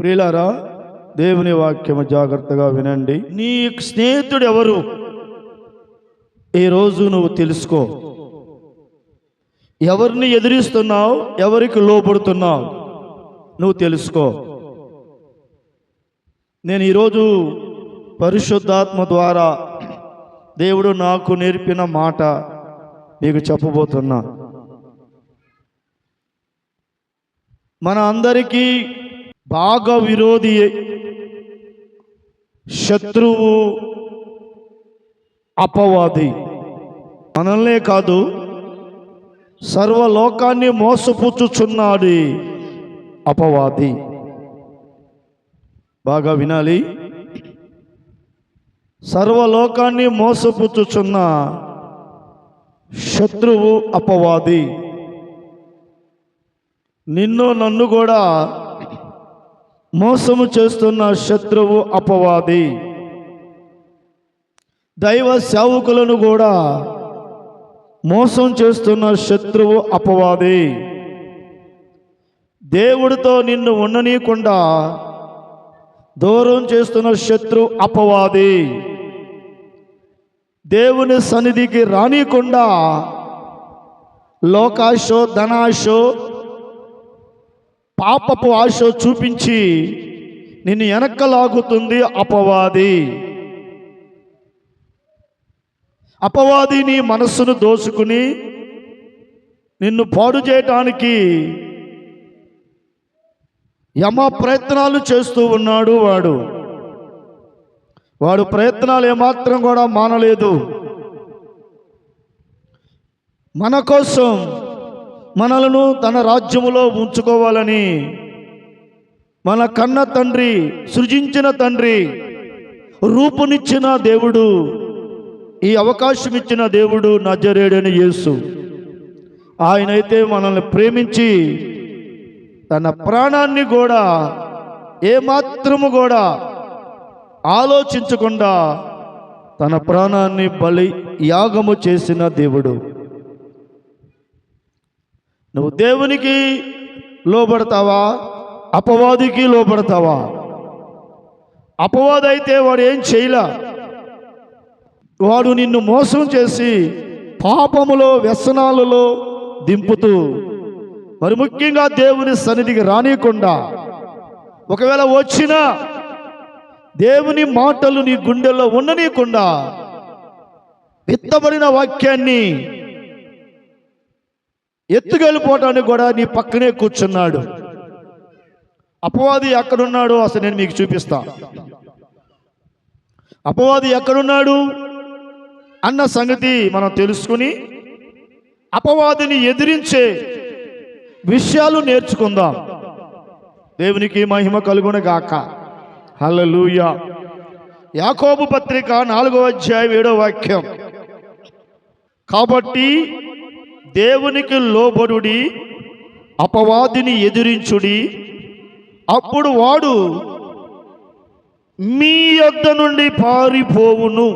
ప్రియులారా దేవుని వాక్యము జాగ్రత్తగా వినండి. నీ స్నేహితుడు ఎవరు? ఈరోజు నువ్వు తెలుసుకో. ఎవరిని ఎదిరిస్తున్నావు ఎవరికి లోపడుతున్నావు నువ్వు తెలుసుకో. నేను ఈరోజు పరిశుద్ధాత్మ ద్వారా దేవుడు నాకు నేర్పిన మాట మీకు చెప్పబోతున్నా. మన అందరికీ బాగా విరోధి శత్రువు అపవాది మనల్నే కాదు సర్వలోకాన్ని మోసపుచ్చుచున్నాడు అపవాది బాగా వినాలి సర్వలోకాన్ని మోసపుచ్చుచున్న శత్రువు అపవాది నిన్ను నన్ను కూడా మోసము చేస్తున్న శత్రువు అపవాది. దైవ సేవకులను కూడా మోసం చేస్తున్న శత్రువు అపవాది. దేవుడితో నిన్ను ఉండనీయకుండా దూరం చేస్తున్న శత్రు అపవాది. దేవుని సన్నిధికి రానియకుండా లోకాశో ధనాశో పాపపు ఆశ చూపించి నిన్ను వెనక్కలాగుతుంది అపవాది. అపవాది నీ మనస్సును దోచుకుని నిన్ను పాడు చేయటానికి యమ ప్రయత్నాలు చేస్తూ ఉన్నాడు వాడు. వాడు ప్రయత్నాలు ఏమాత్రం కూడా మానలేదు. మన కోసం మనలను తన రాజ్యములో ఉంచుకోవాలని మన కన్న తండ్రి సృజించిన తండ్రి రూపునిచ్చిన దేవుడు ఈ అవకాశం ఇచ్చిన దేవుడు నజరేడని యేసు. ఆయనైతే మనల్ని ప్రేమించి తన ప్రాణాన్ని కూడా ఏమాత్రము కూడా ఆలోచించకుండా తన ప్రాణాన్ని బలి యాగము చేసిన దేవుడు. నువ్వు దేవునికి లోబడతావా? అపవాదికి లోబడతావా? అపవాది అయితే వాడు ఏం చేయలే? వాడు నిన్ను మోసం చేసి పాపములో వ్యసనాలలో దింపుతూ మరి ముఖ్యంగా దేవుని సన్నిధికి రానియకుండా ఒకవేళ వచ్చినా దేవుని మాటలు నీ గుండెల్లో ఉండనీయకుండా విత్తబడిన వాక్యాన్ని ఎత్తుకెళ్ళిపోవటానికి కూడా నీ పక్కనే కూర్చున్నాడు. అపవాది ఎక్కడున్నాడో అసలు నేను మీకు చూపిస్తా. అపవాది ఎక్కడున్నాడు? అన్న సంగతి మనం తెలుసుకుని అపవాదిని ఎదిరించే విషయాలు నేర్చుకుందాం. దేవునికి మహిమ కలుగునగాక. హలలుయ యాకోబు పత్రిక నాలుగో అధ్యాయం ఏడో వాక్యం. కాబట్టి దేవునికి లోబడుడి అపవాదిని ఎదిరించుడి. అప్పుడు వాడు మీ యొద్ద నుండి పారిపోవును.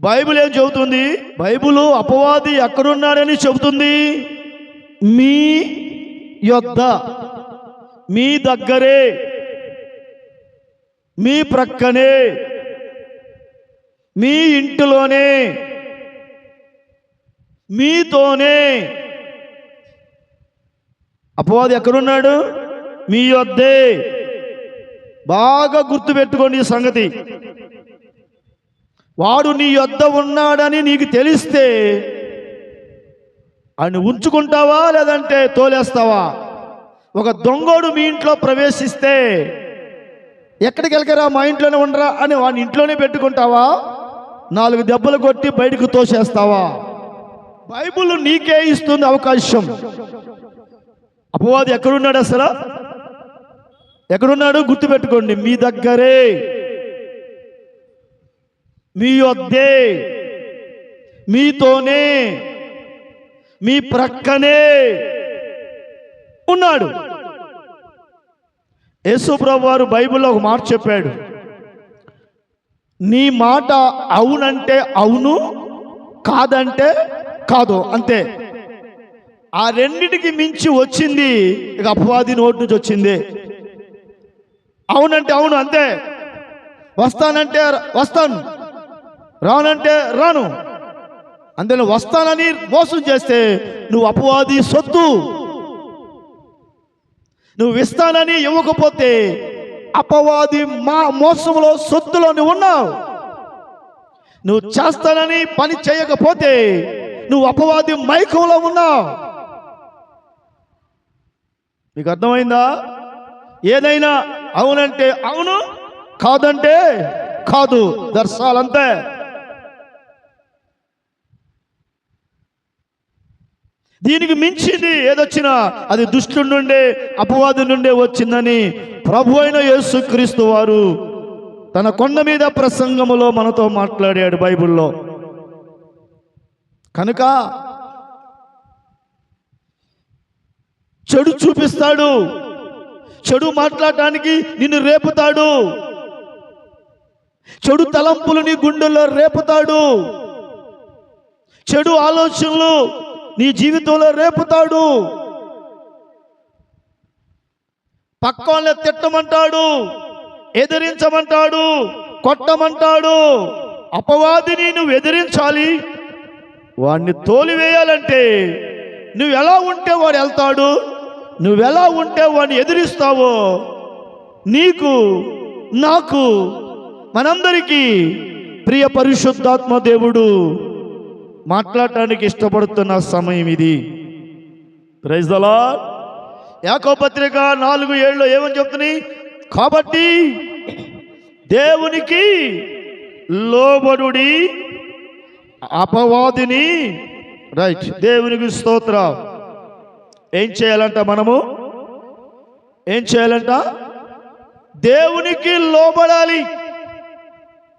బైబిల్ ఏం చెబుతుంది? బైబిల్ అపవాది ఎక్కడున్నాడని చెబుతుంది? మీ యొద్ద మీ దగ్గరే మీ ప్రక్కనే మీ ఇంటిలోనే. మీతోనే. అపవాది ఎక్కడున్నాడు? మీ వద్దే బాగా గుర్తుపెట్టుకోండి ఈ సంగతి. వాడు నీ యొద్ద ఉన్నాడని నీకు తెలిస్తే ఆయన ఉంచుకుంటావా లేదంటే తోలేస్తావా? ఒక దొంగోడు మీ ఇంట్లో ప్రవేశిస్తే ఎక్కడికి వెళ్ళకరా? మా ఇంట్లోనే ఉండరా అని వాడిని ఇంట్లోనే పెట్టుకుంటావా? నాలుగు దెబ్బలు కొట్టి బయటకు తోసేస్తావా? బైబుల్ నీకే ఇస్తుంది అవకాశం. అపవాది ఎక్కడున్నాడు అసలు? ఎక్కడున్నాడు? గుర్తుపెట్టుకోండి మీ దగ్గరే. మీ వద్దే మీతోనే. మీ ప్రక్కనే ఉన్నాడు. యేసుప్రభు వారు బైబిల్లో ఒక మాట చెప్పాడు. నీ మాట అవునంటే అవును కాదంటే కాదు అంతే. ఆ రెండిటికి మించి వచ్చింది ఇక అపవాది నోటి నుంచి వచ్చింది. అవునంటే అవును అంతే. వస్తానంటే వస్తాను. రానంటే రాను. అంతే నువ్వు వస్తానని మోసం చేస్తే నువ్వు అపవాది సొత్తు. నువ్వు ఇస్తానని ఇవ్వకపోతే అపవాది మా మోసంలో సొత్తులో నువ్వు ఉన్నావు. నువ్వు చేస్తానని పని చేయకపోతే నువ్వు అపవాది మైకంలో ఉన్నావు. మీకు అర్థమైందా? ఏదైనా అవునంటే అవును కాదంటే కాదు. దర్శాలంతే. దీనికి మించింది ఏదొచ్చినా అది దుష్టుడి నుండే అపవాది నుండే వచ్చిందని ప్రభు అయిన యేసుక్రీస్తు వారు తన కొండ మీద ప్రసంగములో మనతో మాట్లాడాడు బైబిల్లో. కనుక చెడు చూపిస్తాడు. చెడు మాట్లాడటానికి నిన్ను రేపుతాడు. చెడు తలంపులు నీ గుండెల్లో రేపుతాడు. చెడు ఆలోచనలు నీ జీవితంలో రేపుతాడు. పక్క తిట్టమంటాడు ఎదిరించమంటాడు కొట్టమంటాడు. అపవాదిని నువ్వు ఎదిరించాలి. వాడిని తోలివేయాలంటే నువ్వు ఎలా ఉంటే వాడు వెళ్తాడు? నువ్వు ఎలా ఉంటే వాడిని ఎదిరిస్తావో నీకు నాకు మనందరికీ ప్రియ పరిశుద్ధాత్మ దేవుడు మాట్లాడటానికి ఇష్టపడుతున్న సమయం ఇది. ప్రైజ్ దలా యాకో పత్రిక నాలుగు ఏళ్ళు ఏమని చెప్తున్నాయి కాబట్టి దేవునికి లోబడుడి అపవాదిని రైట్ దేవునికి స్తోత్రం. ఏం చేయాలంట మనము? ఏం చేయాలంట? దేవునికి లోబడాలి.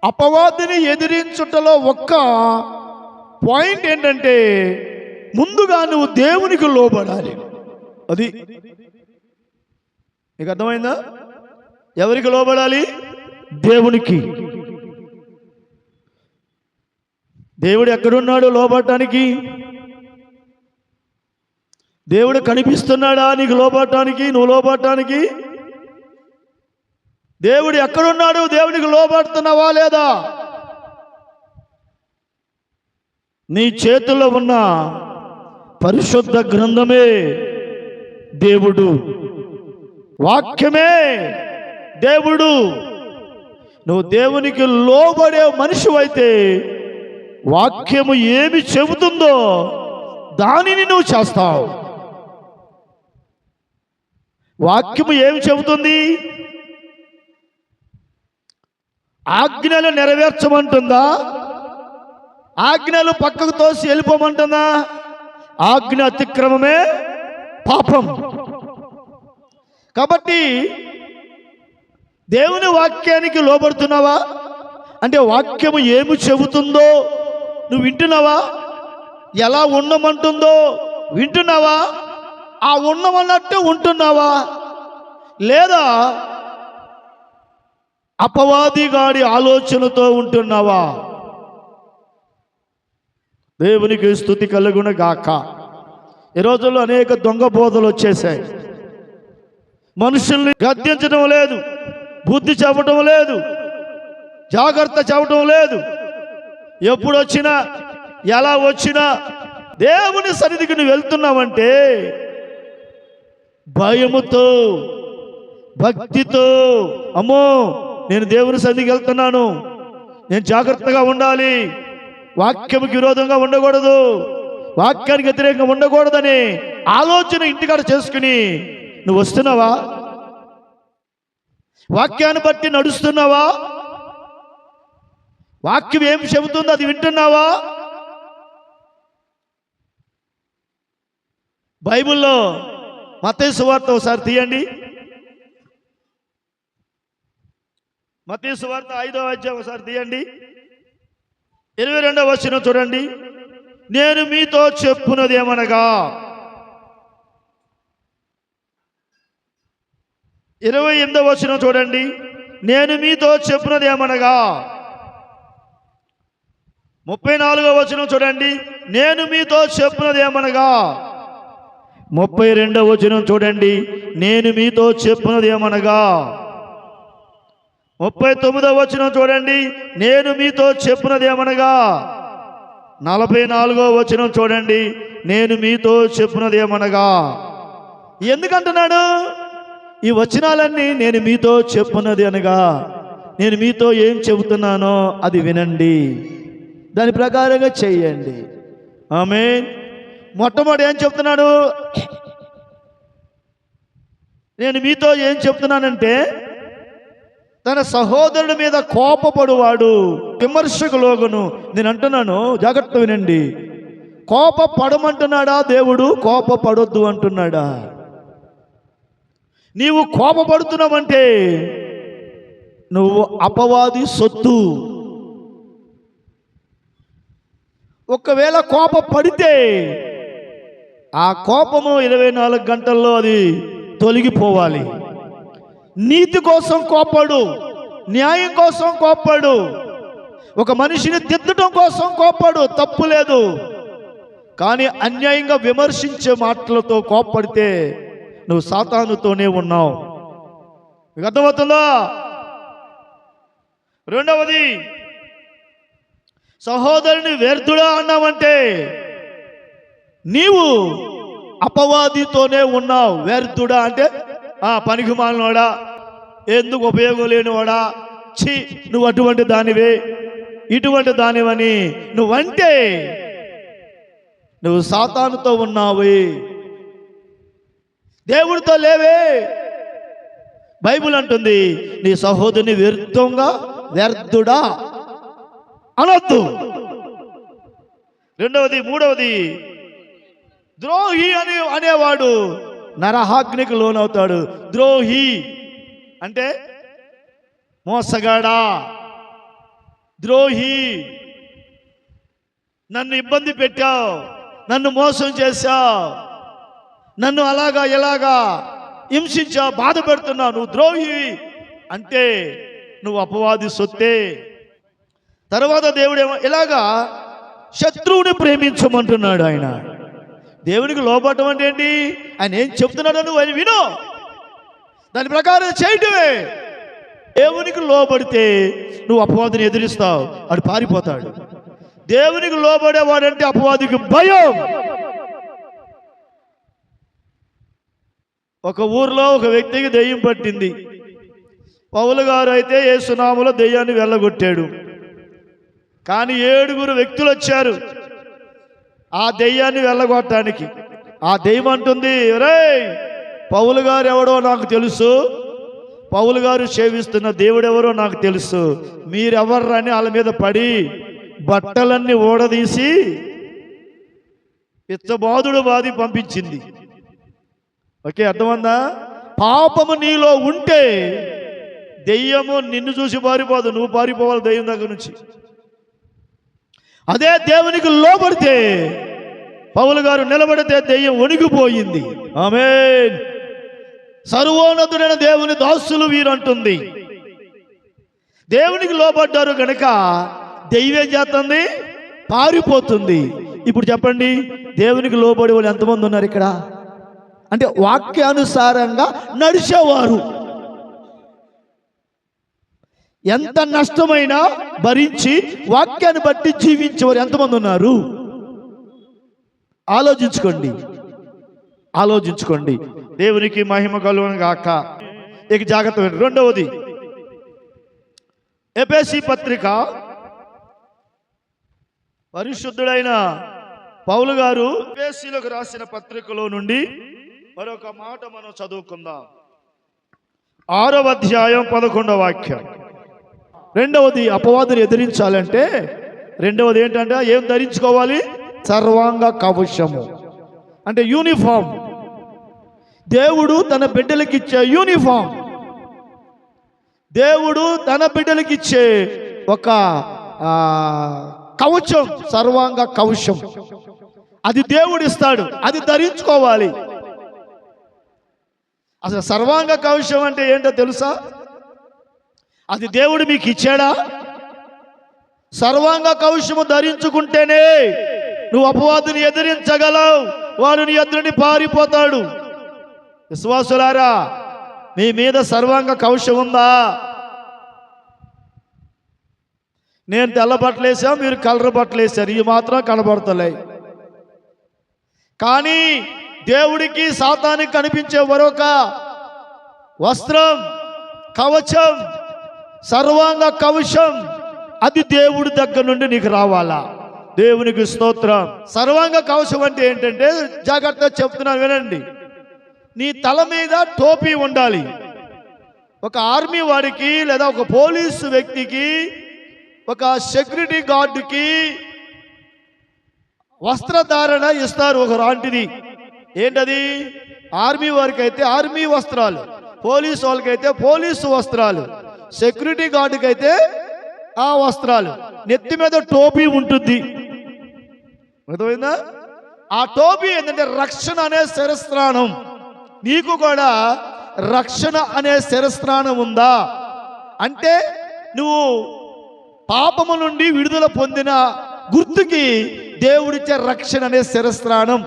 అపవాదిని ఎదిరించుటలో ఒక్క పాయింట్ ఏంటంటే ముందుగా నువ్వు దేవునికి లోబడాలి. అది. నీకు అర్థమైందా? ఎవరికి లోబడాలి? దేవునికి. దేవుడు ఎక్కడున్నాడు లోపడటానికి? దేవుడు కనిపిస్తున్నాడా నీకు లోపడటానికి? నువ్వు లోపడటానికి? దేవుడు ఎక్కడున్నాడు? దేవునికి లోపడుతున్నావా లేదా? నీ చేతుల్లో ఉన్న పరిశుద్ధ గ్రంథమే దేవుడు. వాక్యమే దేవుడు. నువ్వు దేవునికి లోబడే మనిషి అయితే వాక్యము ఏమి చెబుతుందో దానిని నువ్వు చేస్తావు. వాక్యము ఏమి చెబుతుంది? ఆజ్ఞలు నెరవేర్చమంటుందా? ఆజ్ఞలు పక్కకు తోసి వెళ్ళిపోమంటుందా? ఆజ్ఞ అతిక్రమమే పాపం. కాబట్టి దేవుని వాక్యానికి లోబడుతున్నావా? అంటే వాక్యము ఏమి చెబుతుందో నువ్వు వింటున్నావా? ఎలా ఉండమంటుందో వింటున్నావా? ఆ ఉండమన్నట్టు ఉంటున్నావా? లేదా అపవాదిగాడి ఆలోచనతో ఉంటున్నావా? దేవునికి స్థుతి కలుగున గాక ఈ రోజుల్లో అనేక దొంగ బోధలు వచ్చేసాయి మనుషుల్ని గద్దించడం లేదు బుద్ధి చెప్పడం లేదు జాగ్రత్త చెప్పడం లేదు. ఎప్పుడు వచ్చినా ఎలా వచ్చినా దేవుని సన్నిధికి నువ్వు వెళ్తున్నావంటే భయముతో భక్తితో అమ్మో నేను దేవుని సన్నిధికి వెళ్తున్నాను. నేను జాగ్రత్తగా ఉండాలి. వాక్యముకి విరోధంగా ఉండకూడదు. వాక్యానికి వ్యతిరేకంగా ఉండకూడదని ఆలోచన ఇంటికాడ చేసుకుని నువ్వు వస్తున్నావా? వాక్యాన్ని బట్టి నడుస్తున్నావా? వాక్యం ఏం చెబుతుందో అది వింటున్నావా? బైబిల్లో మతేసు సువార్త ఒకసారి తీయండి. మతేసు సువార్త ఐదో అధ్యాయం ఒకసారి తీయండి. ఇరవై రెండవ వచ్చిన చూడండి. నేను మీతో చెప్పున్నది ఏమనగా ఇరవై ఎనిమిదవ వచ్చిన చూడండి. నేను మీతో చెప్పున్నది ఏమనగా ముప్పై నాలుగో వచనం చూడండి. నేను మీతో చెప్పినది ఏమనగా? ముప్పై రెండవ వచనం చూడండి. నేను మీతో చెప్పినది ఏమనగా? ముప్పై తొమ్మిదో వచనం చూడండి. నేను మీతో చెప్పునదేమనగా నలభై నాలుగో వచనం చూడండి. నేను మీతో చెప్పినది ఏమనగా? ఎందుకంటున్నాడు? ఈ వచనాలన్నీ నేను మీతో చెప్పున్నది అనగా నేను మీతో ఏం చెబుతున్నానో అది వినండి. దాని ప్రకారంగా చెయ్యండి ఆమె మొట్టమొదటి ఏం చెప్తున్నాడు? నేను మీతో ఏం చెప్తున్నానంటే తన సహోదరుడి మీద కోపపడువాడు విమర్శకు లోగును. నేను అంటున్నాను జాగ్రత్త వినండి. కోప పడమంటున్నాడా దేవుడు? కోప పడొద్దు అంటున్నాడా? నీవు కోపపడుతున్నావంటే నువ్వు అపవాది సొత్తు. ఒకవేళ కోప పడితే ఆ కోపము ఇరవై నాలుగు గంటల్లో అది తొలగిపోవాలి. నీతి కోసం కోపడు న్యాయం కోసం కోపడు ఒక మనిషిని దిద్దటం కోసం కోపడు తప్పు లేదు. కానీ అన్యాయంగా విమర్శించే మాటలతో కోప్పడితే నువ్వు సాతానుతోనే ఉన్నావు. మీకు అర్థమవుతుందా? రెండవది సహోదరుని వ్యర్థుడా అన్నావంటే నీవు అపవాదితోనే ఉన్నావు వ్యర్థుడా అంటే ఆ పనికిమాలినోడా ఎందుకు ఉపయోగం లేనివాడా ఛీ నువ్వు అటువంటి దానివే ఇటువంటి దానివని నువ్వంటే నువ్వు సాతానుతో ఉన్నావు. దేవుడితో లేవే. బైబిల్ అంటుంది నీ సహోదరుని వ్యర్థంగా వ్యర్థుడా అనొద్దు. రెండవది మూడవది ద్రోహి అని అనేవాడు నరహాగ్నికి లోనవుతాడు. ద్రోహి అంటే మోసగాడా? ద్రోహి నన్ను ఇబ్బంది పెట్టావు నన్ను మోసం చేశావు నన్ను అలాగా ఎలాగా హింసించావు బాధ పెడుతున్నావు నువ్వు ద్రోహి అంటే నువ్వు అపవాది సొత్తే. తర్వాత దేవుడేమో ఇలాగా శత్రువుని ప్రేమించమంటున్నాడు ఆయన. దేవునికి లోపడటం అంటే ఏంటి? ఆయన ఏం చెప్తున్నాడో నువ్వు ఆయన విను. దాని ప్రకారం చేయటమే. దేవునికి లోబడితే నువ్వు అపవాదిని ఎదిరిస్తావు. వాడు పారిపోతాడు. దేవునికి లోబడేవాడంటే అపవాదికి భయం. ఒక ఊర్లో ఒక వ్యక్తికి దెయ్యం పట్టింది. పౌలు గారు అయితే ఏ సునాములో దెయ్యాన్ని వెళ్ళగొట్టాడు. కానీ ఏడుగురు వ్యక్తులు వచ్చారు. ఆ దెయ్యాన్ని వెళ్ళగొట్టడానికి. ఆ దెయ్యం అంటుంది రే పౌలు గారు ఎవడో నాకు తెలుసు. పౌలు గారు సేవిస్తున్న దేవుడు ఎవరో నాకు తెలుసు. మీరెవర్రని వాళ్ళ మీద పడి బట్టలన్నీ ఊడదీసి పిచ్చబాదుడు బాది పంపించింది. ఓకే అర్థమందా? పాపము నీలో ఉంటే దెయ్యము నిన్ను చూసి పారిపోదు. నువ్వు పారిపోవాలి దెయ్యం దగ్గర నుంచి. అదే దేవునికి లోబడితే పౌలు గారు నిలబడితే దెయ్యం వణిగిపోయింది. ఆమె సర్వోన్నతుడైన దేవుని దాసులు వీరంటుంది. దేవునికి లోబడ్డారు కనుక దెయ్యం చేస్తుంది పారిపోతుంది. ఇప్పుడు చెప్పండి దేవునికి లోబడి వాళ్ళు ఎంతమంది ఉన్నారు ఇక్కడ? అంటే వాక్యానుసారంగా నడిచేవారు. ఎంత నష్టమైనా భరించి వాక్యాన్ని బట్టి జీవించేవారు ఎంతమంది ఉన్నారు? ఆలోచించుకోండి. ఆలోచించుకోండి. దేవునికి మహిమ కలుగును గాక. ఇక జాగ్రత్త రెండవది ఎపేసి పత్రిక పరిశుద్ధుడైన పౌలు గారు ఎపేసీలకు రాసిన పత్రికలో నుండి మరొక మాట మనం చదువుకుందాం. ఆరవ అధ్యాయం పదకొండవ వాక్యం. రెండవది అపవాదులు ఎదిరించాలంటే రెండవది ఏంటంటే ఏం ధరించుకోవాలి? సర్వాంగ కవచము. అంటే యూనిఫామ్. దేవుడు తన బిడ్డలకిచ్చే యూనిఫామ్. దేవుడు తన బిడ్డలకిచ్చే ఒక కవచం సర్వాంగ కవచం. అది దేవుడు ఇస్తాడు అది ధరించుకోవాలి. అసలు సర్వాంగ కవచం అంటే ఏంటో తెలుసా? అది దేవుడు మీకు ఇచ్చాడా సర్వాంగ కౌశము ధరించుకుంటేనే నువ్వు అపవాదిని ఎదిరించగలవు. వాడు నీ ఎదురుని పారిపోతాడు. విశ్వాసులారా మీ మీద సర్వాంగ కౌశం ఉందా? నేను తెల్ల బట్టలు వేసాం మీరు కలర్ బట్టలు వేశారు ఇవి మాత్రం కనబడతలే కానీ దేవుడికి సాతానికి కనిపించే మరొక వస్త్రం కవచం సర్వాంగ కవచం. అది దేవుడి దగ్గర నుండి నీకు రావాలా? దేవునికి స్తోత్రం. సర్వాంగ కవచం అంటే ఏంటంటే జాగ్రత్తగా చెప్తున్నాను వినండి. నీ తల మీద టోపీ ఉండాలి. ఒక ఆర్మీ వాడికి లేదా ఒక పోలీసు వ్యక్తికి ఒక సెక్యూరిటీ గార్డుకి వస్త్రధారణ ఇస్తారు ఒక లాంటిది ఏంటది? ఆర్మీ వారికి అయితే ఆర్మీ వస్త్రాలు పోలీసు వాళ్ళకైతే పోలీసు వస్త్రాలు. సెక్యూరిటీ గార్డుకి అయితే ఆ వస్త్రాలు. నెత్తి మీద టోపీ ఉంటుంది అర్థమైందా? ఆ టోపీ ఏంటంటే రక్షణ అనే శిరస్నానం నీకు కూడా రక్షణ అనే శిరస్నానం ఉందా? అంటే నువ్వు పాపము నుండి విడుదల పొందిన గుర్తుకి దేవుడిచ్చే రక్షణ అనే శిరస్నానం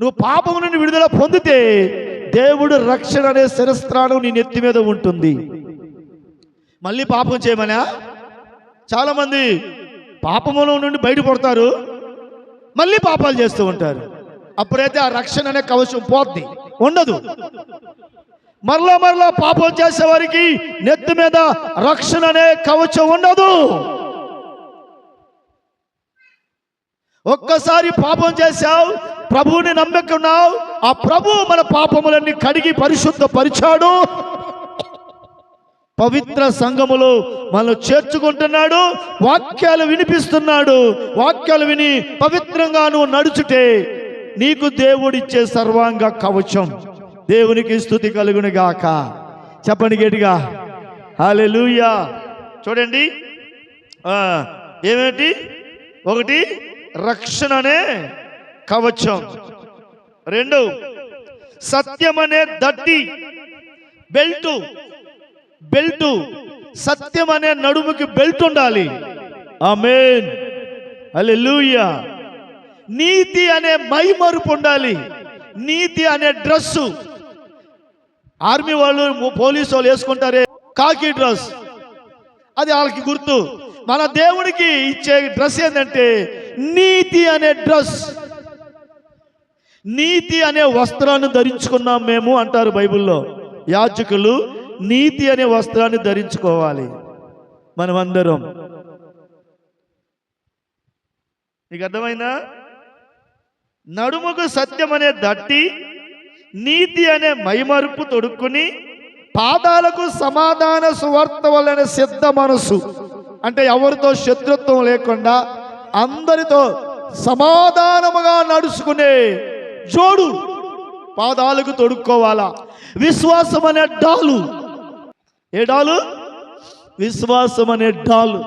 నువ్వు పాపము నుండి విడుదల పొందితే దేవుడు రక్షణ అనే శిరస్నానం నీ నెత్తి మీద ఉంటుంది. మళ్ళీ పాపం చేయమనా? చాలామంది పాపములో నుండి బయటపడతారు. మళ్ళీ పాపాలు చేస్తూ ఉంటారు. అప్పుడైతే ఆ రక్షణ అనే కవచం పోద్ది. ఉండదు. మరలా మరలా పాపం చేసేవారికి నెత్తి మీద రక్షణ అనే కవచం ఉండదు. ఒక్కసారి పాపం చేశావు ప్రభువుని నమ్మకున్నావు ఆ ప్రభు మన పాపములన్నీ కడిగి పరిశుద్ధ పరిచాడు పవిత్ర సంఘములో మనం చేర్చుకుంటున్నాడు వాక్యాలు వినిపిస్తున్నాడు. వాక్యాలు విని పవిత్రంగా నువ్వు నడుచుటే నీకు దేవుడిచ్చే సర్వాంగ కవచం దేవునికి స్థుతి కలుగును గాక చెప్పండి గట్టిగా. హల్లెలూయా. చూడండి. ఏమిటి? ఒకటి రక్షణ అనే కవచం. రెండు సత్యం అనే దట్టి బెల్టు. బెల్ట్ సత్యం అనే నడుముకి బెల్ట్ ఉండాలి. ఆమేన్. హల్లెలూయా. నీతి అనే మైమరుపు ఉండాలి. నీతి అనే డ్రెస్సు. ఆర్మీ వాళ్ళు పోలీసు వాళ్ళు వేసుకుంటారే కాకి డ్రెస్. అది వాళ్ళకి గుర్తు. మన దేవుడికి ఇచ్చే డ్రెస్ ఏంటంటే నీతి అనే డ్రెస్. నీతి అనే వస్త్రాన్ని ధరించుకున్నాం మేము అంటారు బైబిల్లో. యాజకులు నీతి అనే వస్త్రాన్ని ధరించుకోవాలి మనమందరం. నీకు అర్థమైందా? నడుముకు సత్యం అనే దట్టి నీతి అనే మైమరుపు తొడుక్కుని పాదాలకు సమాధాన సువార్త వలన సిద్ధ మనసు. అంటే ఎవరితో శత్రుత్వం లేకుండా అందరితో సమాధానముగా నడుచుకునే జోడు పాదాలకు తొడుక్కోవాలా? విశ్వాసం అనే డాలు. ఏ డాలు? విశ్వాసం అనే డాలు.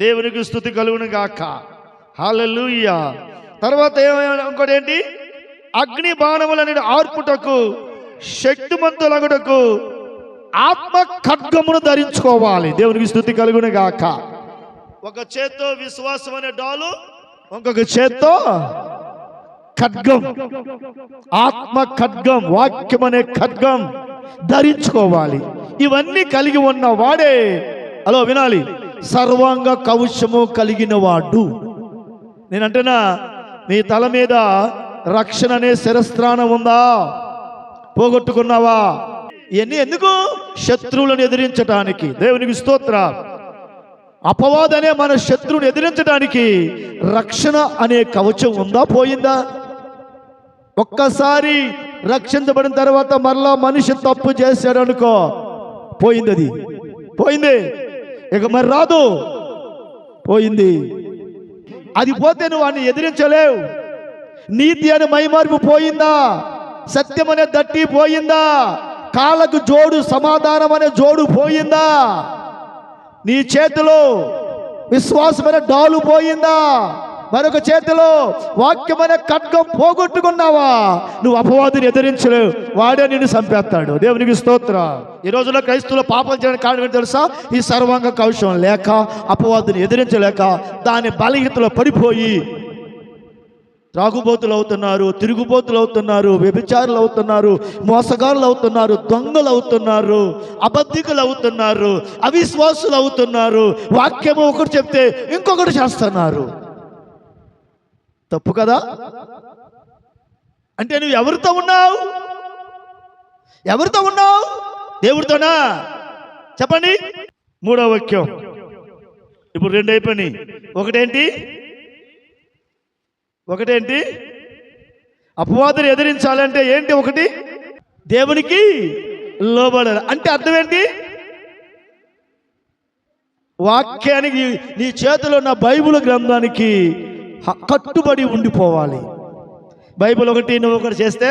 దేవునికి స్థుతి కలుగును గాక. హల్లెలూయా. తర్వాత ఏమైనా ఇంకోటి ఏంటి అగ్ని బాణములనే ఆర్పుటకు శక్తిమంతులగుటకు ఆత్మ ఖడ్గమును ధరించుకోవాలి. దేవునికి స్థుతి కలుగును గాక. ఒక చేత్తో విశ్వాసం అనే డాలు ఇంకొక చేత్తో ఖడ్గం. ఆత్మ ఖడ్గం వాక్యం అనే ఖడ్గం. ధరించుకోవాలి. ఇవన్నీ కలిగి ఉన్న వాడే అలో వినాలి. సర్వాంగ కవచము కలిగిన వాడు నేనంటేనా నీ తల మీద రక్షణ అనే శిరస్త్రాణం ఉందా? పోగొట్టుకున్నావా? ఇవన్నీ ఎందుకు? శత్రువులను ఎదిరించడానికి దేవునికి స్తోత్ర అపవాదనే మన శత్రువుని ఎదిరించడానికి రక్షణ అనే కవచం ఉందా? పోయిందా? ఒక్కసారి రక్షించబడిన తర్వాత మరలా మనిషి తప్పు చేశాడు అనుకో పోయింది అది పోయింది. ఇక మరి రాదు. పోయింది. అది పోతే నువ్వు వాడిని ఎదిరించలేవు. నీతి అనే మైమార్పు పోయిందా? సత్యం అనే దట్టి పోయిందా? కాళ్ళకు జోడు సమాధానం అనే జోడు పోయిందా? నీ చేతిలో విశ్వాసమైన డాలు పోయిందా? మరొక చేతిలో వాక్యమైన ఖడ్గం పోగొట్టుకున్నావా? నువ్వు అపవాదిని ఎదిరించలేవు. వాడే నిన్ను చంపేస్తాడు. దేవునికి స్తోత్ర. ఈ రోజుల్లో క్రైస్తువులు పాపం చేయడానికి కారణం ఏంటి తెలుసా? ఈ సర్వాంగ కౌశం లేక అపవాదిని ఎదిరించలేక దాని బలహీతలో పడిపోయి త్రాగుబోతులు అవుతున్నారు తిరుగుబోతులు అవుతున్నారు వ్యభిచారులు అవుతున్నారు మోసగారులు అవుతున్నారు దొంగలు అవుతున్నారు అబద్ధికులు అవుతున్నారు అవిశ్వాసులు అవుతున్నారు. వాక్యము ఒకటి చెప్తే ఇంకొకటి చేస్తున్నారు. తప్పు కదా? అంటే నువ్వు ఎవరితో ఉన్నావు? ఎవరితో ఉన్నావు? దేవుడితోనా? చెప్పండి. మూడో వాక్యం. ఇప్పుడు రెండు అయిపోయినాయి. ఒకటేంటి? ఒకటేంటి? అపవాదులు ఎదిరించాలంటే ఏంటి ఒకటి? దేవునికి లోబడాలి. అంటే అర్థం ఏంటి? వాక్యానికి నీ చేతిలో ఉన్న బైబుల్ గ్రంథానికి కట్టుబడి ఉండిపోవాలి. బైబిల్ ఒకటి నువ్వు ఒకటి చేస్తే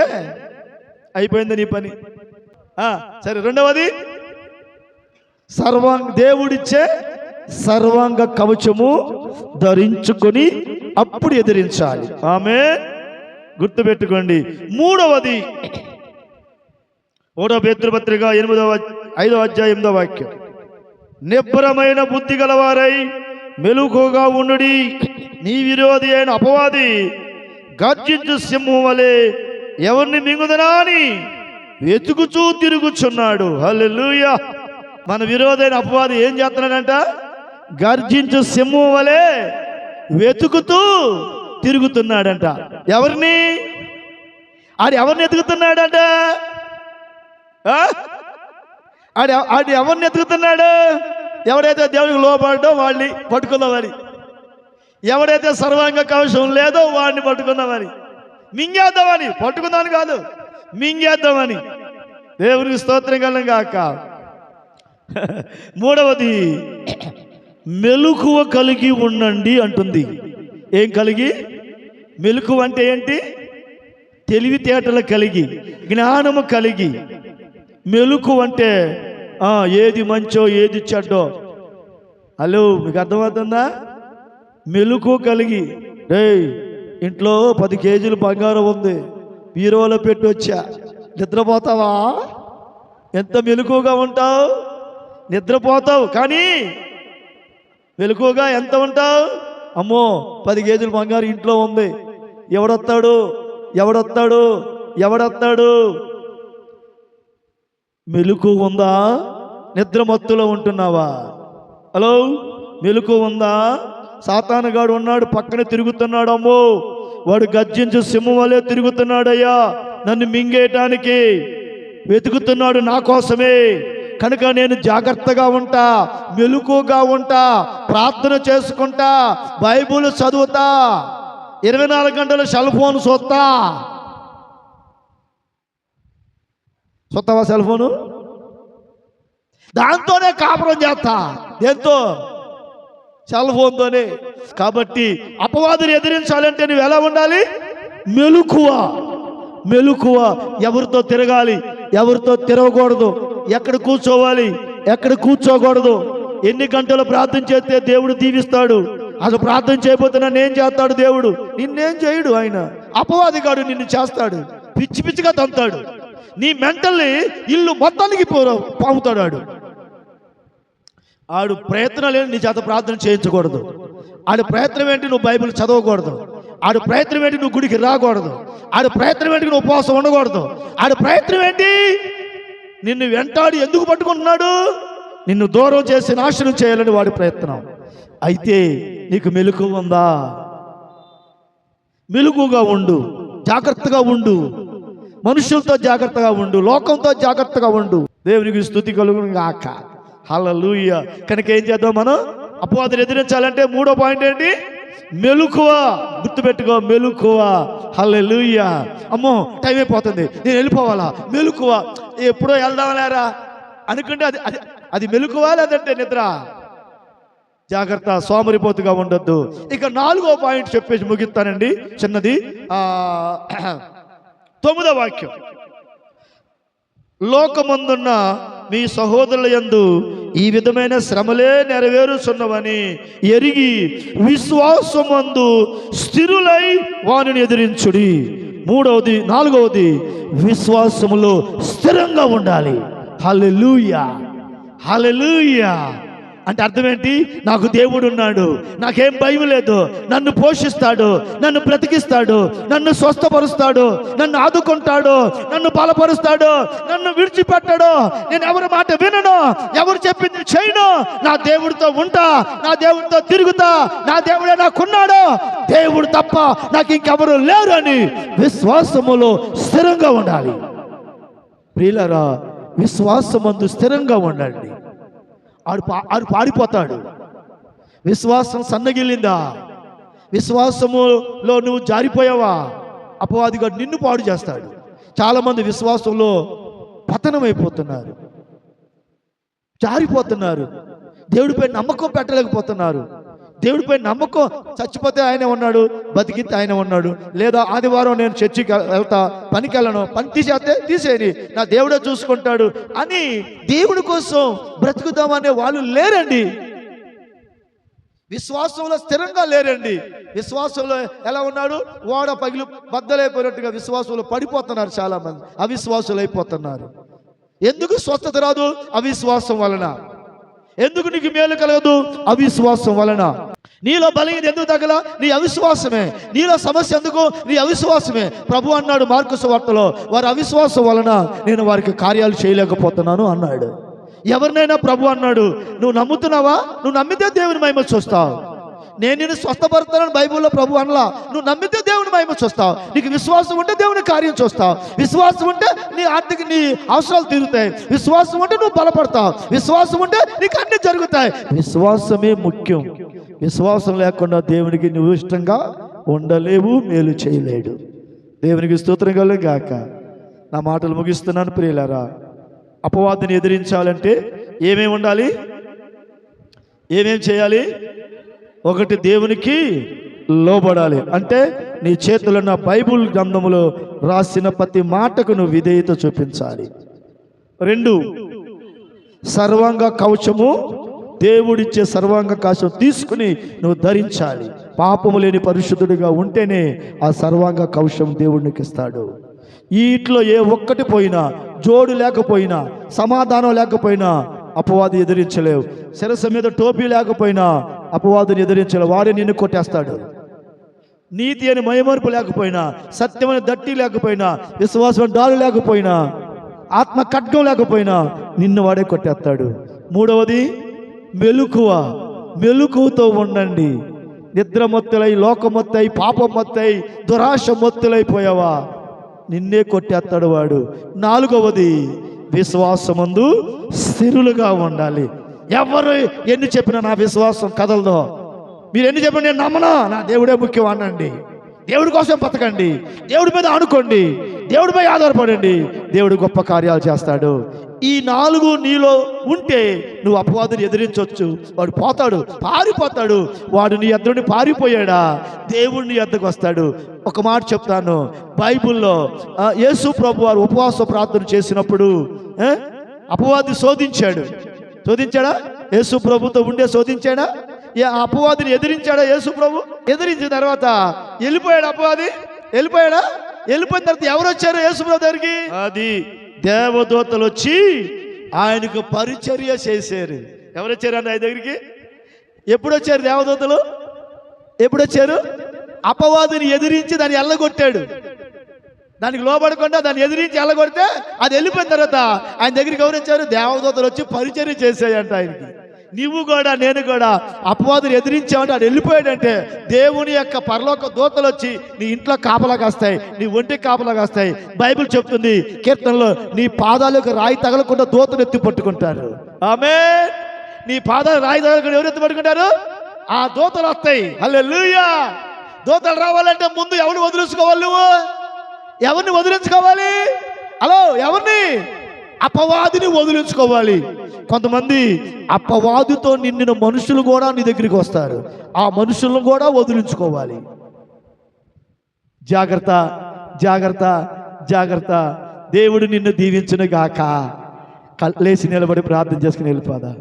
అయిపోయింది నీ పని. సరే రెండవది. సర్వాంగ దేవుడిచ్చే సర్వాంగ కవచము ధరించుకొని అప్పుడు ఎదిరించాలి. ఆమె గుర్తుపెట్టుకోండి. మూడవది. మూడవ పేతృపత్రిక ఎనిమిదవ ఐదవ అధ్యాయ ఎనిమిదవ వాక్యం. నిబ్బరమైన బుద్ధి గలవారై మెలుకుగా ఉండుడి. నీ విరోధి అయిన అపవాది గర్జించు సింహం వలె ఎవరిని మింగుదనా అని వెతుకుచూ తిరుగుచున్నాడు. హల్లెలూయ. మన విరోధైన అపవాది ఏం చేస్తున్నాడంట? గర్జించు సింహం వలె వెతుకుతూ తిరుగుతున్నాడంట. ఎవరిని? ఆడు ఎవరిని ఎతుకుతున్నాడంట? ఆడు ఆడు ఎవరిని ఎతుకుతున్నాడు? ఎవరైతే దేవుడికి లోపడో వాళ్ళని పట్టుకుందామని. ఎవడైతే సర్వాంగ కవచం లేదో వాడిని పట్టుకుందామని మింగేద్దామని. పట్టుకుందామని కాదు. మింగేద్దామని. దేవునికి స్తోత్రం కలం కాక మూడవది మెలకువ కలిగి ఉండండి అంటుంది. ఏం కలిగి? మెలుకువ అంటే ఏంటి? తెలివితేటలు కలిగి జ్ఞానము కలిగి. మెలుకు అంటే ఏది మంచో ఏది చెడ్డో. హలో మీకు అర్థమవుతుందా? మెలుకు కలిగి. రేయ్ ఇంట్లో పది కేజీలు బంగారం ఉంది. బీరోలో పెట్టి వచ్చా. నిద్రపోతావా? ఎంత మెలకుగా ఉంటావు? నిద్రపోతావు కానీ మెలకుగా ఎంత ఉంటావు? అమ్మో పది కేజీలు బంగారం ఇంట్లో ఉంది. ఎవడొస్తాడు ఎవడొస్తాడు ఎవడొస్తాడు మెలుకు ఉందా? నిద్ర మత్తులో ఉంటున్నావా? హలో? మెలుకు ఉందా? సాతానుగాడు ఉన్నాడు పక్కన తిరుగుతున్నాడు అమ్మో. వాడు గర్జించు సింహం వలె తిరుగుతున్నాడయ్యా. నన్ను మింగేయటానికి వెతుకుతున్నాడు నా కోసమే. కనుక నేను జాగ్రత్తగా ఉంటా మెలుకుగా ఉంటా ప్రార్థన చేసుకుంటా బైబుల్ చదువుతా ఇరవై నాలుగు గంటలు సెల్ ఫోన్ చూస్తా చూస్తావా సెల్ ఫోను? దాంతోనే కాపురం చేస్తా. దేంతో? సెల్ ఫోన్తోనే. కాబట్టి అపవాదిని ఎదిరించాలంటే నువ్వు ఎలా ఉండాలి? మెలుకువ. మెలుకువ. ఎవరితో తిరగాలి? ఎవరితో తిరగకూడదు? ఎక్కడ కూర్చోవాలి? ఎక్కడ కూర్చోకూడదు? ఎన్ని గంటలు ప్రార్థన చేస్తే దేవుడు దీవిస్తాడు? అసలు ప్రార్థన చేయబోతున్నా నన్ను చేస్తాడు దేవుడు? నిన్నేం చేయడు ఆయన. అపవాదిగాడు నిన్ను చేస్తాడు. పిచ్చి పిచ్చిగా తంతాడు. నీ మెంటల్ని ఇల్లు మొత్తానికి పాముతాడాడు. ఆడు ప్రయత్నం లేని నీ చేత ప్రార్థన చేయించకూడదు. ఆడు ప్రయత్నం ఏంటి నువ్వు బైబిల్ చదవకూడదు. ఆడు ప్రయత్నం ఏంటి నువ్వు గుడికి రాకూడదు. ఆడు ప్రయత్నం ఏంటి నువ్వు ఉపవాసం ఉండకూడదు. ఆడు ప్రయత్నం ఏంటి? నిన్ను వెంటాడు ఎందుకు పట్టుకుంటున్నాడు? నిన్ను దూరం చేసి నాశనం చేయాలని వాడి ప్రయత్నం. అయితే నీకు మెలకు ఉందా? మెలుగుగా ఉండు. జాగ్రత్తగా ఉండు. మనుషులతో జాగ్రత్తగా ఉండు. లోకంతో జాగ్రత్తగా ఉండు. దేవునికి స్థుతి కలుగును గాక హలలుయ కనుక ఏం చేద్దాం మనం? అపవాదం ఎదిరించాలంటే మూడో పాయింట్ ఏంటి? మెలుకువ. గుర్తుపెట్టుకో మెలుకువ. లూయ అమ్మో టైం అయిపోతుంది. నేను వెళ్ళిపోవాలా? మెలుకువ. ఎప్పుడో వెళ్దాంలేరా అనుకుంటే అది అది అది మెలుకువా లేదంటే నిద్ర? జాగ్రత్త సోమరిపోతుగా ఉండొద్దు. ఇక నాలుగో పాయింట్ చెప్పేసి ముగిస్తానండి. చిన్నది. తొమ్మిదో వాక్యం. లోకమందున్న మీ సహోదరుల యందు ఈ విధమైన శ్రమలే నెరవేరుచున్నవని ఎరిగి విశ్వాసమందు స్థిరులై వానిని ఎదిరించుడి. మూడవది నాలుగవది విశ్వాసములో స్థిరంగా ఉండాలి. హల్లెలూయా. హల్లెలూయా. అంటే అర్థం ఏంటి? నాకు దేవుడు ఉన్నాడు. నాకేం భయం లేదు. నన్ను పోషిస్తాడు. నన్ను బ్రతికిస్తాడు. నన్ను స్వస్థపరుస్తాడు. నన్ను ఆదుకుంటాడు. నన్ను బలపరుస్తాడు. నన్ను విడిచిపెట్టాడు. నేను ఎవరి మాట వినను. ఎవరు చెప్పింది చేయను. నా దేవుడితో ఉంటా. నా దేవుడితో తిరుగుతా. నా దేవుడే నాకున్నాడు. దేవుడు తప్ప నాకు ఇంకెవరు లేరు అని విశ్వాసములో స్థిరంగా ఉండాలి. ప్రియులరా విశ్వాసమందు స్థిరంగా ఉండండి. ఆడు పా ఆడు పాడిపోతాడు విశ్వాసం సన్నగిల్లిందా? విశ్వాసములో నువ్వు జారిపోయావా? అపవాదిగా నిన్ను పాడు చేస్తాడు. చాలామంది విశ్వాసంలో పతనమైపోతున్నారు. జారిపోతున్నారు. దేవుడిపై నమ్మకం పెట్టలేకపోతున్నారు. దేవుడిపై నమ్మకం చచ్చిపోతే ఆయన ఉన్నాడు బతికితే ఆయన ఉన్నాడు. లేదా ఆదివారం నేను చర్చికి వెళ్తా పనికి వెళ్ళను పని తీసేస్తే తీసేయని. నా దేవుడే చూసుకుంటాడు అని దేవుడి కోసం బ్రతుకుదామనే వాళ్ళు లేరండి. విశ్వాసంలో స్థిరంగా లేరండి. విశ్వాసంలో ఎలా ఉన్నాడు? ఓడ పగిలి బద్దలైపోయినట్టుగా విశ్వాసంలో పడిపోతున్నారు చాలా మంది అవిశ్వాసులు అయిపోతున్నారు. ఎందుకు స్వస్థత రాదు? అవిశ్వాసం వలన. ఎందుకు నీకు మేలు కలగదు? అవిశ్వాసం వలన. నీలో బలహీన ఎందుకు తగల నీ అవిశ్వాసమే. నీలో సమస్య ఎందుకు? నీ అవిశ్వాసమే. ప్రభు అన్నాడు మార్కుసు వార్తలో వారి అవిశ్వాసం వలన నేను వారికి కార్యాలు చేయలేకపోతున్నాను అన్నాడు. ఎవరినైనా ప్రభు అన్నాడు నువ్వు నమ్ముతున్నావా? నువ్వు నమ్మితే దేవుని మహిమ చూస్తావు. నేను నిన్ను స్వస్థపడతానని బైబిల్లో ప్రభు అనలా. నువ్వు నమ్మితే దేవుని మహిమ చూస్తావు. నీకు విశ్వాసం ఉంటే దేవుని కార్యం చూస్తావు. విశ్వాసం ఉంటే నీ ఆర్థిక నీ అవసరాలు తీరుతాయి. విశ్వాసం ఉంటే నువ్వు బలపడతావు. విశ్వాసం ఉంటే నీకు అన్ని జరుగుతాయి. విశ్వాసమే ముఖ్యం. విశ్వాసం లేకుండా దేవునికి నువ్వు ఇష్టంగా ఉండలేవు మేలు చేయలేడు. దేవునికి స్తోత్రం కలుగు గాక నా మాటలు ముగిస్తున్నాను ప్రియులరా. అపవాదిని ఎదిరించాలంటే ఏమేమి ఉండాలి? ఏమేం చేయాలి? ఒకటి దేవునికి లోబడాలి. అంటే నీ చేతులున్న ఉన్న బైబుల్ గ్రంథములో రాసిన ప్రతి మాటకు నువ్వు విధేయత చూపించాలి. రెండు సర్వాంగ కవచము దేవుడిచ్చే సర్వాంగ కవచం తీసుకుని నువ్వు ధరించాలి. పాపము లేని పరిశుద్ధుడిగా ఉంటేనే ఆ సర్వాంగ కవచం దేవుడికి ఇస్తాడు. ఈ ఏ ఒక్కటి పోయినా జోడు లేకపోయినా సమాధానం లేకపోయినా అపవాది ఎదిరించలేవు. శిరస మీద టోపీ లేకపోయినా అపవాదుని ఎదిరించలేవు వాడే నిన్ను కొట్టేస్తాడు. నీతి అని మయమర్పు లేకపోయినా సత్యమైన దట్టి లేకపోయినా విశ్వాసం డాలు లేకపోయినా ఆత్మ ఖడ్గం లేకపోయినా నిన్ను వాడే కొట్టేస్తాడు. మూడవది మెలుకువ. మెలుకువతో ఉండండి. నిద్ర మొత్తులై లోకమొత్తై పాపం మొత్తై దురాశ మొత్తులైపోయావా నిన్నే కొట్టేస్తాడు వాడు. నాలుగవది విశ్వాసమందు స్థిరులుగా ఉండాలి. ఎవరు ఎన్ని చెప్పినా నా విశ్వాసం కదలదో. మీరు ఎన్ని చెప్పండి నేను నమ్మనా. నా దేవుడే ముఖ్యం అనండి దేవుడి కోసం బతకండి. దేవుడి మీద ఆనుకోండి. దేవుడిపై ఆధారపడండి. దేవుడు గొప్ప కార్యాలు చేస్తాడు. ఈ నాలుగు నీలో ఉంటే నువ్వు అపవాదిని ఎదిరించవచ్చు వాడు పోతాడు పారిపోతాడు. వాడు నీ ఎద్దరుని పారిపోయాడా? దేవుడు నీ ఎద్దకు వస్తాడు. ఒక మాట చెప్తాను. బైబిల్లో యేసు ప్రభు వారు ఉపవాస ప్రార్థన చేసినప్పుడు అపవాది శోధించాడు. శోధించాడా? యేసు ప్రభుతో ఉండే శోధించాడా? ఏ అపవాదిని ఎదిరించాడా యేసు ప్రభు? ఎదిరించిన తర్వాత వెళ్ళిపోయాడు అపవాది? వెళ్ళిపోయాడా? వెళ్ళిపోయిన తర్వాత ఎవరు వచ్చారు యేసు ప్రభు దగ్గరికి? అది. దేవదూతలు వచ్చి ఆయనకు పరిచర్య చేశారు. ఎవరు వచ్చారు అన్న ఆయన దగ్గరికి? ఎప్పుడు వచ్చారు దేవదూతలు? ఎప్పుడు వచ్చారు? అపవాదిని ఎదిరించి దాన్ని ఎల్లగొట్టాడు. దానికి లోబడకుండా దాన్ని ఎదిరించి ఎల్లగొడితే అది వెళ్ళిపోయిన తర్వాత ఆయన దగ్గరికి గౌరవించారు దేవదూతలు వచ్చి పరిచర్య చేసేయంట ఆయనకి. నువ్వు కూడా నేను కూడా అపవాదులు ఎదిరించామంటే అది వెళ్ళిపోయాడంటే దేవుని యొక్క పరలోక దూతలు వచ్చి నీ ఇంట్లో కాపలా కాస్తాయి నీ ఒంటికి కాపలా కాస్తాయి. బైబిల్ చెప్తుంది కీర్తనలో నీ పాదాలకు రాయి తగలకుండా దూతలు ఎత్తి పట్టుకుంటారు. ఆమె నీ పాదాలు రాయి తగలకుండా ఎవరు ఎత్తి పట్టుకుంటారు? ఆ దూతలు వస్తాయి. హల్లెలూయా. దూతలు రావాలంటే ముందు ఎవరు వదిలేసుకోవాలి నువ్వు? ఎవరిని వదిలించుకోవాలి? హలో ఎవరిని? అపవాదిని వదిలించుకోవాలి. కొంతమంది అపవాదితో నిండిన మనుషులు కూడా నీ దగ్గరికి వస్తారు. ఆ మనుషులను కూడా వదిలించుకోవాలి. జాగ్రత్త జాగ్రత్త జాగ్రత్త. దేవుడు నిన్ను దీవించును గాక లేచి నిలబడి ప్రార్థన చేసుకుని వెళ్ళిపోదా.